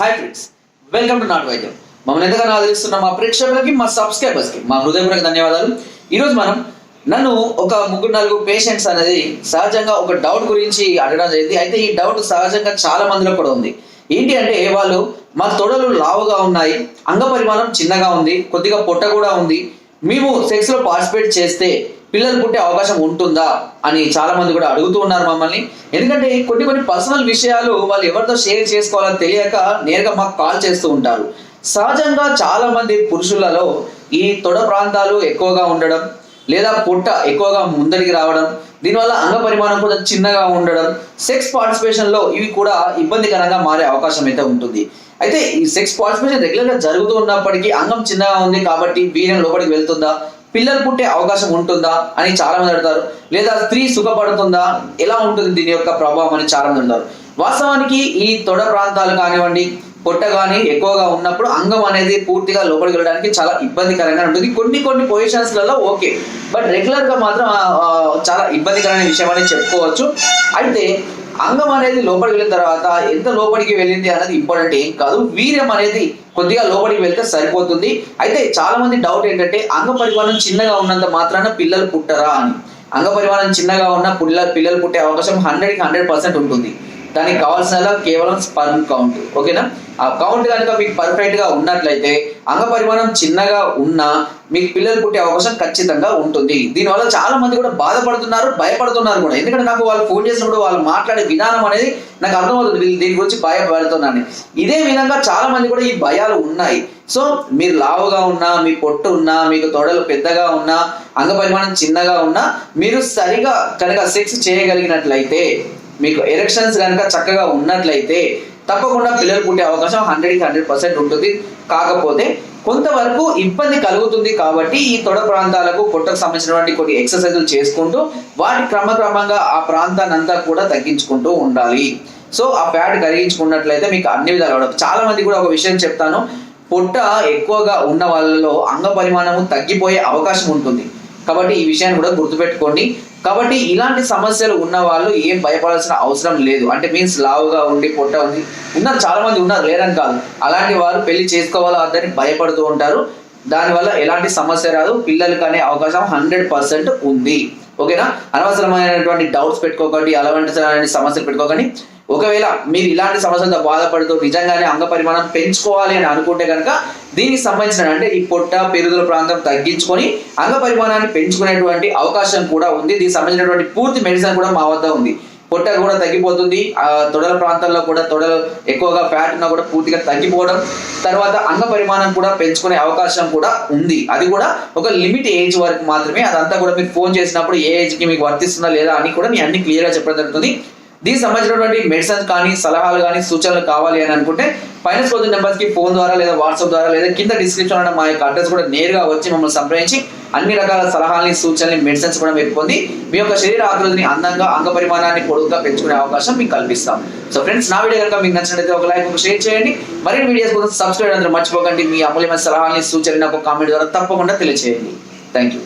Hi friends welcome to నాట్ వైద్యం మమ్మల్ని ఎంతగానో ఆదరిస్తున్న మా ప్రేక్షకులకి మా సబ్స్క్రైబర్స్కి మా హృదయపూర్వక ధన్యవాదాలు. ఈరోజు మనం నన్ను ఒక ముగ్గురు నాలుగు పేషెంట్స్ అనేది సహజంగా ఒక డౌట్ గురించి అడగడం జరిగింది. అయితే ఈ డౌట్ సహజంగా చాలా మందిలో కూడా ఉంది. ఏంటి అంటే వాళ్ళు మా తొడలు లావుగా ఉన్నాయి అంగ పరిమాణం చిన్నగా ఉంది కొద్దిగా పొట్ట కూడా ఉంది. మేము సెక్స్లో పార్టిసిపేట్ చేస్తే పిల్లలు పుట్టే అవకాశం ఉంటుందా అని చాలా మంది కూడా అడుగుతూ ఉన్నారు మమ్మల్ని. ఎందుకంటే కొన్ని కొన్ని పర్సనల్ విషయాలు వాళ్ళు ఎవరితో షేర్ చేసుకోవాలో తెలియక నేరుగా మాకు కాల్ చేస్తూ ఉంటారు. సహజంగా చాలా మంది పురుషులలో ఈ తొడ ప్రాంతాలు ఎక్కువగా ఉండడం లేదా పుట్ట ఎక్కువగా ముందరికి రావడం దీనివల్ల అంగ పరిమాణం కూడా చిన్నగా ఉండడం సెక్స్ పార్టిసిపేషన్లో ఇవి కూడా ఇబ్బందికరంగా మారే అవకాశం అయితే ఉంటుంది. అయితే ఈ సెక్స్ పార్టిసిపేషన్ రెగ్యులర్గా జరుగుతూ ఉన్నప్పటికీ అంగం చిన్నగా ఉంది కాబట్టి వీర్యం లోపలికి వెళ్తుందా? పిల్లలు పుట్టే అవకాశం ఉంటుందా అని చాలా మంది అడుగుతారు. లేదా స్త్రీ సుఖపడుతుందా? ఎలా ఉంటుంది దీని యొక్క ప్రభావం అని చాలా మంది అడుగుతారు. వాస్తవానికి ఈ తొడ ప్రాంతాలు కానివ్వండి పొట్ట కానీ ఎక్కువగా ఉన్నప్పుడు అంగం అనేది పూర్తిగా లోపలికి వెళ్ళడానికి చాలా ఇబ్బందికరంగా ఉంటుంది. కొన్ని కొన్ని పొజిషన్స్లలో ఓకే. బట్ రెగ్యులర్గా మాత్రం చాలా ఇబ్బందికరమైన విషయం అనేది చెప్పుకోవచ్చు. అయితే అంగం అనేది లోపలికి వెళ్ళిన తర్వాత ఎంత లోపలికి వెళ్ళింది అనేది ఇంపార్టెంట్ ఏం కాదు. వీర్యం అనేది కొద్దిగా లోపలికి వెళ్తే సరిపోతుంది. అయితే చాలా మంది డౌట్ ఏంటంటే అంగ పరిమాణం చిన్నగా ఉన్నంత మాత్రాన పిల్లలు పుట్టరా అని. అంగ పరిమాణం చిన్నగా ఉన్న పిల్లలు పిల్లలు పుట్టే అవకాశం హండ్రెడ్కి హండ్రెడ్ పర్సెంట్ ఉంటుంది. దానికి కావాల్సిన కేవలం స్పర్మ్ కౌంట్ ఓకేనా? ఆ కౌంట్ కనుక మీకు పర్ఫెక్ట్గా ఉన్నట్లయితే అంగ పరిమాణం చిన్నగా ఉన్నా మీకు పిల్లలు పుట్టే అవకాశం ఖచ్చితంగా ఉంటుంది. దీనివల్ల చాలా మంది కూడా బాధపడుతున్నారు భయపడుతున్నారు కూడా. ఎందుకంటే నాకు వాళ్ళు ఫోన్ చేసినప్పుడు వాళ్ళు మాట్లాడే విధానం అనేది నాకు అర్థమవుతుంది. వీళ్ళు దీని గురించి భయపడుతున్నాను ఇదే విధంగా చాలా మంది కూడా ఈ భయాలు ఉన్నాయి. సో మీరు లావుగా ఉన్నా మీ పొట్టు ఉన్నా మీకు తొడలు పెద్దగా ఉన్నా అంగ పరిమాణం చిన్నగా ఉన్నా మీరు సరిగా కనుక సెక్స్ చేయగలిగినట్లయితే మీకు ఎరెక్షన్స్ కనుక చక్కగా ఉన్నట్లయితే తప్పకుండా పిల్లలు పుట్టే అవకాశం హండ్రెడ్కి హండ్రెడ్ పర్సెంట్ ఉంటుంది. కాకపోతే కొంతవరకు ఇబ్బంది కలుగుతుంది కాబట్టి ఈ తొడ ప్రాంతాలకు పొట్టకు సంబంధించినటువంటి కొన్ని ఎక్సర్సైజులు చేసుకుంటూ వాటి క్రమక్రమంగా ఆ ప్రాంతాన్ని అంతా కూడా తగ్గించుకుంటూ ఉండాలి. సో ఆ ఫ్యాట్ కరిగించుకున్నట్లయితే మీకు అన్ని విధాలు అవడం. చాలా మంది కూడా ఒక విషయం చెప్తాను. పొట్ట ఎక్కువగా ఉన్న వాళ్ళలో అంగ పరిమాణము తగ్గిపోయే అవకాశం ఉంటుంది. కాబట్టి ఈ విషయాన్ని కూడా గుర్తుపెట్టుకోండి. కాబట్టి ఇలాంటి సమస్యలు ఉన్న వాళ్ళు ఏం భయపడాల్సిన అవసరం లేదు. అంటే మీన్స్ లావుగా ఉండి పొట్ట ఉంది ఉన్నారు చాలా మంది ఉన్నారు లేరని కాదు. అలాంటి వారు పెళ్ళి చేసుకోవాలా వద్దని భయపడుతూ ఉంటారు. దానివల్ల ఎలాంటి సమస్య రాదు. పిల్లలకి అనే అవకాశం హండ్రెడ్ పర్సెంట్ ఉంది. ఓకేనా? అనవసరమైనటువంటి డౌట్స్ పెట్టుకోకండి అలాంటి సమస్యలు పెట్టుకోకండి. ఒకవేళ మీరు ఇలాంటి సమస్యలతో బాధపడుతూ నిజంగానే అంగ పరిమాణం పెంచుకోవాలి అని అనుకుంటే కనుక దీనికి సంబంధించిన అంటే ఈ పొట్ట పెరుగుదల ప్రాంతం తగ్గించుకొని అంగ పరిమాణాన్ని పెంచుకునేటువంటి అవకాశం కూడా ఉంది. దీనికి సంబంధించినటువంటి పూర్తి మెడిసిన్ కూడా మా వద్ద ఉంది. పొట్ట కూడా తగ్గిపోతుంది. ఆ తొడల ప్రాంతాల్లో కూడా తొడలు ఎక్కువగా ఫ్యాట్ ఉన్నా కూడా పూర్తిగా తగ్గిపోవడం తర్వాత అంగ పరిమాణం కూడా పెంచుకునే అవకాశం కూడా ఉంది. అది కూడా ఒక లిమిట్ ఏజ్ వరకు మాత్రమే అదంతా కూడా మీరు ఫోన్ చేసినప్పుడు ఏ ఏజ్కి మీకు వర్తిస్తుందా లేదా అని కూడా నేను అన్ని క్లియర్గా చెప్పడం జరుగుతుంది. దీనికి సంబంధించినటువంటి మెడిసిన్స్ కానీ సలహాలు కానీ సూచనలు కావాలి అని అనుకుంటే పైన స్పోతున్న నెంబర్స్కి ఫోన్ ద్వారా లేదా వాట్సాప్ ద్వారా లేదా కింద డిస్క్రిప్షన్ ఉన్న మా యొక్క అడ్రస్ కూడా నేరుగా వచ్చి మమ్మల్ని సంప్రదించి అన్ని రకాల సలహాలని సూచనలు మెడిసిన్స్ కూడా మీరు పొంది మీ యొక్క శరీర ఆకృతిని అందంగా అంగ పరిమాణాన్ని పొడుగుగా పెంచుకునే అవకాశం మీకు కల్పిస్తాం. సో ఫ్రెండ్స్ నా వీడియో కనుక మీకు నచ్చినట్లయితే ఒక లైక్ ఒక షేర్ చేయండి. మరిన్ని వీడియోస్ కోసం సబ్స్క్రైబ్ అందరూ మర్చిపోకండి. మీ అమూల్యమైన సలహాలని సూచనలు నాకు కామెంట్ ద్వారా తప్పకుండా తెలియజేయండి థ్యాంక్ యూ